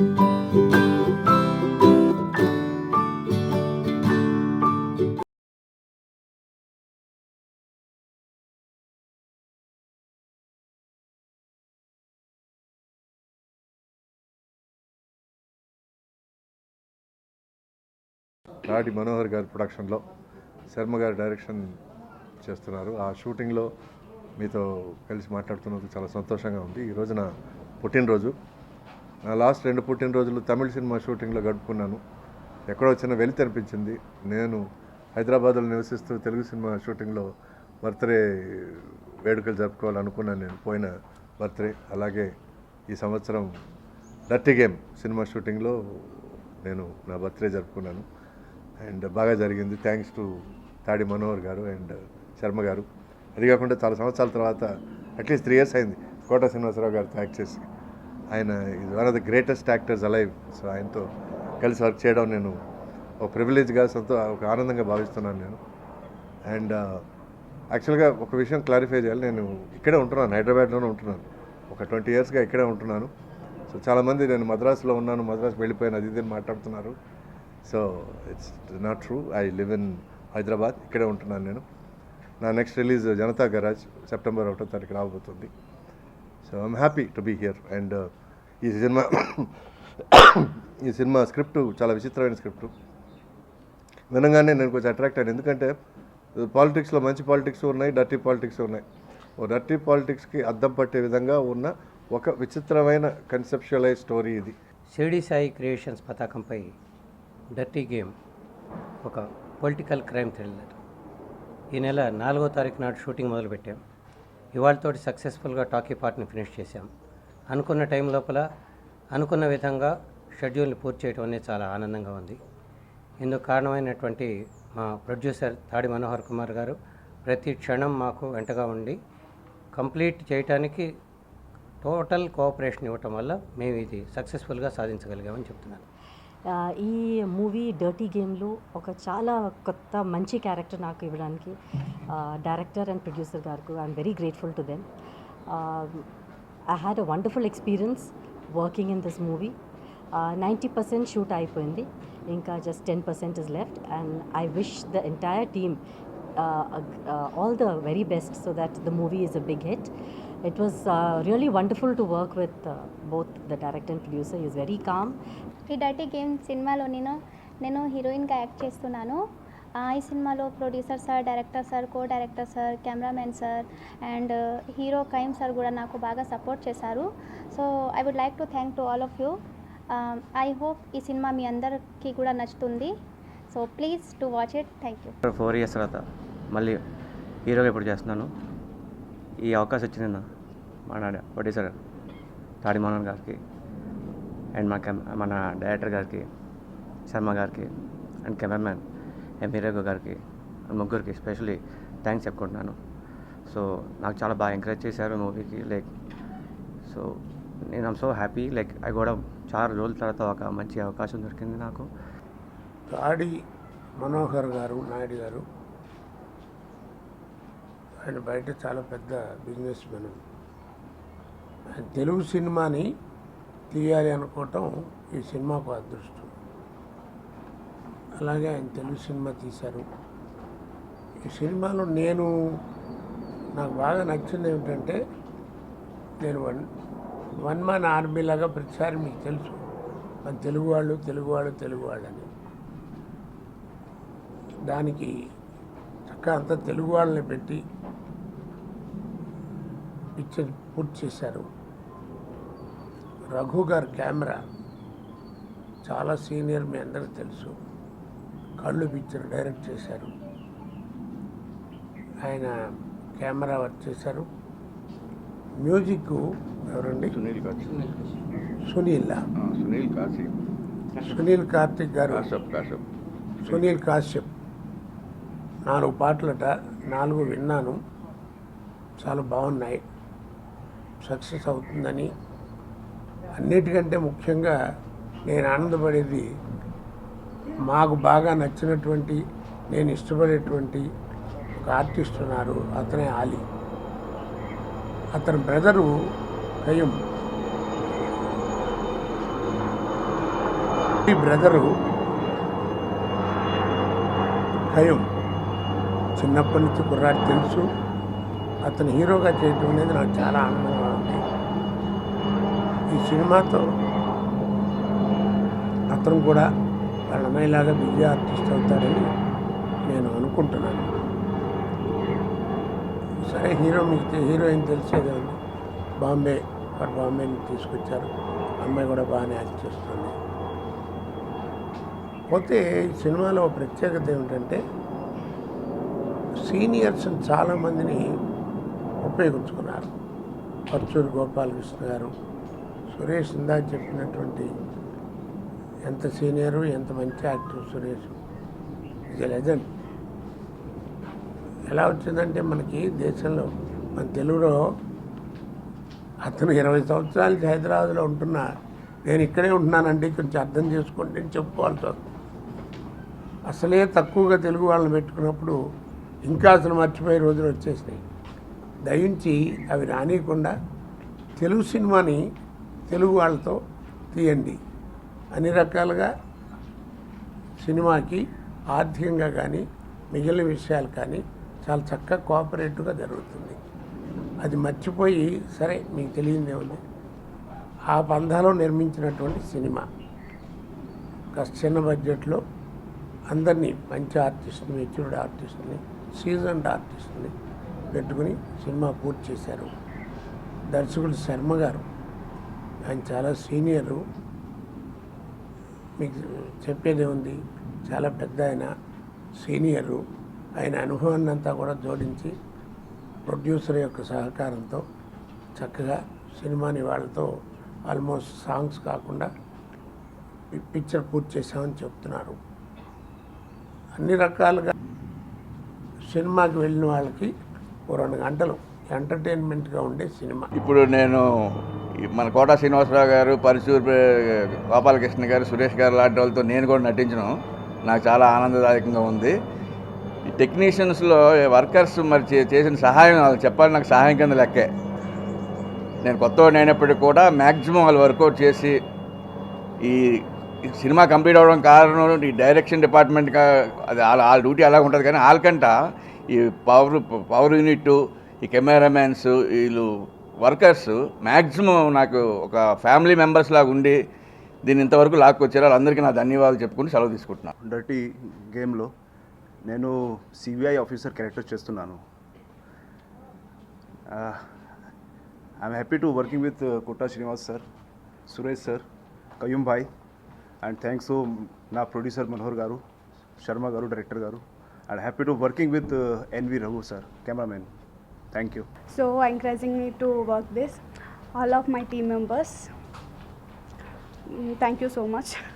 నాటి మనోహర్ గారి ప్రొడక్షన్లో శర్మ గారి డైరెక్షన్ చేస్తున్నారు. ఆ షూటింగ్లో మీతో కలిసి మాట్లాడుతున్నందుకు చాలా సంతోషంగా ఉంది. ఈ రోజున పుట్టినరోజు. నా లాస్ట్ రెండు పుట్టినరోజులు తమిళ సినిమా షూటింగ్లో గడుపుకున్నాను. ఎక్కడో చిన్న వెలితి అనిపించింది. నేను హైదరాబాద్లో నివసిస్తూ తెలుగు సినిమా షూటింగ్లో బర్త్డే వేడుకలు జరుపుకోవాలనుకున్నాను నేను పోయిన బర్త్డే. అలాగే ఈ సంవత్సరం డర్టీ గేమ్ సినిమా షూటింగ్లో నేను నా బర్త్డే జరుపుకున్నాను. అండ్ బాగా జరిగింది. థ్యాంక్స్ టు తాడి మనోహర్ గారు అండ్ శర్మ గారు. అది కాకుండా చాలా సంవత్సరాల తర్వాత అట్లీస్ట్ త్రీ ఇయర్స్ అయింది కోట శ్రీనివాసరావు గారితో యాక్ట్ చేసి. ఆయన one of the greatest actors alive so ఆయనతో కలిసి వర్క్ చేయడం నేను ఒక ప్రివిలేజ్గా సొంత ఒక ఆనందంగా భావిస్తున్నాను నేను. అండ్ యాక్చువల్గా uh, ఒక విషయం క్లారిఫై చేయాలి. నేను ఇక్కడే ఉంటున్నాను హైదరాబాద్లోనే ఉంటున్నాను. ఒక ట్వంటీ ఇయర్స్గా ఇక్కడే ఉంటున్నాను. సో చాలామంది నేను మద్రాసులో ఉన్నాను మద్రాసు వెళ్ళిపోయాను అది ఇది మాట్లాడుతున్నారు. So it's not true I live in Hyderabad ఇక్కడే ఉంటున్నాను నేను. నా next release Janatha Garage September ఒకటో తారీఖు రాబోతుంది. So I'm happy to be here and ఈ సినిమా ఈ సినిమా స్క్రిప్ట్ చాలా విచిత్రమైన స్క్రిప్ట్. వినగానే నేను కొంచెం అట్రాక్ట్ అయ్యాను. ఎందుకంటే పాలిటిక్స్లో మంచి పాలిటిక్స్ ఉన్నాయి డర్టీ పాలిటిక్స్ ఉన్నాయి. ఓ డర్టీ పాలిటిక్స్కి అద్దం పట్టే విధంగా ఉన్న ఒక విచిత్రమైన కన్సెప్షువలైజ్ స్టోరీ ఇది. షిరిడి సాయి క్రియేషన్స్ పతాకంపై డర్టీ గేమ్ ఒక పొలిటికల్ క్రైమ్ థ్రిల్లర్ ఈ నెల నాలుగో తారీఖు నాడు షూటింగ్ మొదలుపెట్టాం. ఇవాళతోటి సక్సెస్ఫుల్గా టాకీ పార్ట్ని ఫినిష్ చేశాం. అనుకున్న టైం లోపల అనుకున్న విధంగా షెడ్యూల్ని పూర్తి చేయడం అనేది చాలా ఆనందంగా ఉంది. ఇందుకు కారణమైనటువంటి మా ప్రొడ్యూసర్ తాడి మనోహర్ కుమార్ గారు ప్రతి క్షణం మాకు వెంటగా ఉండి కంప్లీట్ చేయటానికి టోటల్ కోఆపరేషన్ ఇవ్వటం వల్ల మేము ఇది సక్సెస్ఫుల్గా సాధించగలిగామని చెప్తున్నాను. ఈ మూవీ డర్టీ గేమ్లో ఒక చాలా కొత్త మంచి క్యారెక్టర్ నాకు ఇవ్వడానికి డైరెక్టర్ అండ్ ప్రొడ్యూసర్ గారికి I'm very grateful to them. I had a wonderful experience working in this movie ninety percent shoot అయిపోయింది. ఇంకా just ten percent is left and I wish the entire team all the very best so that the movie is a big hit It was uh, really wonderful to work with uh, both the director and producer. He is very calm. ఈ dirty game సినిమాలో నేను నేను హీరోయిన్గా act చేస్తున్నాను. ఈ సినిమాలో producer sir director sir co director sir cameraman sir and hero Kaim sir కూడా నాకు బాగా సపోర్ట్ చేశారు. So I would like to thank to all of you I hope ఈ సినిమా మీ అందరికీ కూడా నచ్చుతుంది. So please to watch it thank you four years తర్వాత మళ్ళీ హీరోగా ఇప్పుడు చేస్తున్నాను. ఈ అవకాశం వచ్చింది నా మన ప్రొడ్యూసర్ తాడిమోహన్ గారికి అండ్ మా కెమ్ మన డైరెక్టర్ గారికి శర్మ గారికి అండ్ కెమెరామ్యాన్ ఎం హీరోగో గారికి ముగ్గురికి స్పెషల్లీ థ్యాంక్స్ చెప్పుకుంటున్నాను. సో నాకు చాలా బాగా ఎంకరేజ్ చేశారు మూవీకి లైక్ సో నేను ఐమ్ సో హ్యాపీ లైక్ అది కూడా చాలా రోజుల తర్వాత ఒక మంచి అవకాశం దొరికింది నాకు. తాడి మనోహర్ గారు నాయుడు గారు ఆయన బయట చాలా పెద్ద బిజినెస్ మెన్ ఆయన తెలుగు సినిమాని తీయాలి అనుకోవటం ఈ సినిమాకు అదృష్టం. అలాగే ఆయన తెలుగు సినిమా తీశారు. ఈ సినిమాలో నేను నాకు బాగా నచ్చింది ఏమిటంటే నేను వన్ వన్ మ్యాన్ ఆర్మీలాగా ప్రతిసారి మీకు తెలుసు. మన తెలుగు వాళ్ళు తెలుగు వాళ్ళు తెలుగు వాళ్ళని దానికి చక్కగా అంతా తెలుగు వాళ్ళని పెట్టి పిక్చర్ పూర్తి చేశారు. రఘు గారు కెమెరా చాలా సీనియర్ మీ అందరికీ తెలుసు. కళ్ళు పిక్చర్ డైరెక్ట్ చేశారు. ఆయన కెమెరా వర్క్ చేశారు. మ్యూజిక్ ఎవరండి? సునీల్ సునీల్ సునీల్ కాశీ. సునీల్ కార్తిక్ గారు. సునీల్ కాశ్యప్. నాలుగు పాటలట నాలుగు విన్నాను. చాలా బాగున్నాయి. సక్సెస్ అవుతుందని. అన్నిటికంటే ముఖ్యంగా నేను ఆనందపడేది మాకు బాగా నచ్చినటువంటి నేను ఇష్టపడేటువంటి ఒక ఆర్టిస్ట్ ఉన్నారు అతనే ఆలీ. అతని బ్రదరు కయ్యం ఈ బ్రదరు ఖయం చిన్నప్పటి నుంచి కుర్రాడు తెలుసు. అతను హీరోగా చేయటం అనేది నాకు చాలా ఆనందంగా ఉంది. ఈ సినిమాతో అతను కూడా వాళ్ళ అమ్మాయిలాగా బిజీ ఆర్టిస్ట్ అవుతారని నేను అనుకుంటున్నాను. సరే హీరో మీకు హీరోయిన్ తెలిసేదే ఉంది. బాంబే వాడు బాంబే నుంచి తీసుకొచ్చారు. అమ్మాయి కూడా బాగానే యాక్ట్ చేస్తుంది. పోతే సినిమాలో ఒక ప్రత్యేకత ఏమిటంటే సీనియర్స్ చాలామందిని ఉపయోగించుకున్నారు. పర్చూరు గోపాలకృష్ణ గారు సురేష్ ఇందాక చెప్పినటువంటి ఎంత సీనియరు ఎంత మంచి యాక్టర్ సురేష్? ఇక లెజెండ్ ఎలా వచ్చిందంటే మనకి దేశంలో మన తెలుగులో అతను ఇరవై సంవత్సరాలు హైదరాబాద్లో ఉంటున్నా. నేను ఇక్కడే ఉంటున్నానండి కొంచెం అర్థం చేసుకోండి అని చెప్పుకోవాల్సి వస్తుంది. అసలే తక్కువగా తెలుగు వాళ్ళని పెట్టుకున్నప్పుడు ఇంకా అసలు మర్చిపోయే రోజులు వచ్చేసినాయి. దయించి అవి రానియకుండా తెలుగు సినిమాని తెలుగు వాళ్ళతో తీయండి. అన్ని రకాలుగా సినిమాకి ఆర్థికంగా కానీ మిగిలిన విషయాలు కానీ చాలా చక్కగా కోఆపరేటివ్గా జరుగుతుంది. అది మర్చిపోయి సరే మీకు తెలియదే ఉంది. ఆ పంధాలో నిర్మించినటువంటి సినిమా. కాస్త చిన్న బడ్జెట్లో అందరినీ మంచి ఆర్టిస్ట్ని మెచ్యూర్డ్ ఆర్టిస్ట్ని సీజన్డ్ ఆర్టిస్ట్ని పెట్టుకుని సినిమా పూర్తి చేశారు. దర్శకుడు శర్మ గారు. ఆయన చాలా సీనియరు. మీకు చెప్పేది ఉంది చాలా పెద్ద ఆయన సీనియరు. ఆయన అనుభవాన్ని అంతా కూడా జోడించి ప్రొడ్యూసర్ యొక్క సహకారంతో చక్కగా సినిమాని వాళ్ళతో ఆల్మోస్ట్ సాంగ్స్ కాకుండా పిక్చర్ పూర్తి చేశామని చెప్తున్నారు. అన్ని రకాలుగా సినిమాకి వెళ్ళిన వాళ్ళకి ఓ రెండు గంటలు ఎంటర్టైన్మెంట్గా ఉండే సినిమా. ఇప్పుడు నేను మన కోట శ్రీనివాసరావు గారు పరశూర్ గోపాలకృష్ణ గారు సురేష్ గారు లాంటి వాళ్ళతో నేను కూడా నటించను నాకు చాలా ఆనందదాయకంగా ఉంది. ఈ టెక్నీషియన్స్లో వర్కర్స్ మరి చే- చేసిన సహాయం వాళ్ళకి చెప్పాలి నాకు సహాయం కింద లెక్కే. నేను కొత్తవాడిని అయినప్పటికీ కూడా మ్యాక్సిమం వాళ్ళు వర్కౌట్ చేసి ఈ సినిమా కంప్లీట్ అవ్వడం కారణం ఈ డైరెక్షన్ డిపార్ట్మెంట్ అది వాళ్ళ వాళ్ళ డ్యూటీ అలా ఉంటుంది కానీ వాళ్ళకంట ఈ పవర్ పవర్ యూనిట్ ఈ కెమెరామ్యాన్స్ వీళ్ళు వర్కర్స్ మ్యాక్సిమం నాకు ఒక ఫ్యామిలీ మెంబర్స్ లాగా ఉండి దీన్ని ఇంతవరకు లాక్కొచ్చారు. వాళ్ళందరికీ నా ధన్యవాదాలు చెప్పుకుని సెలవు తీసుకుంటున్నాను డర్టీ గేమ్లో నేను సిబిఐ ఆఫీసర్ క్యారెక్టర్ చేస్తున్నాను. I'm happy to working with Kutta Srinivas sir Suresh sir Qayyum Bhai and thanks నా ప్రొడ్యూసర్ మనోహర్ గారు శర్మ గారు డైరెక్టర్ గారు and happy to working with N V Raghu sir cameraman Thank you. So, encouraging me to work this, all of my team members. Mm, thank you so much.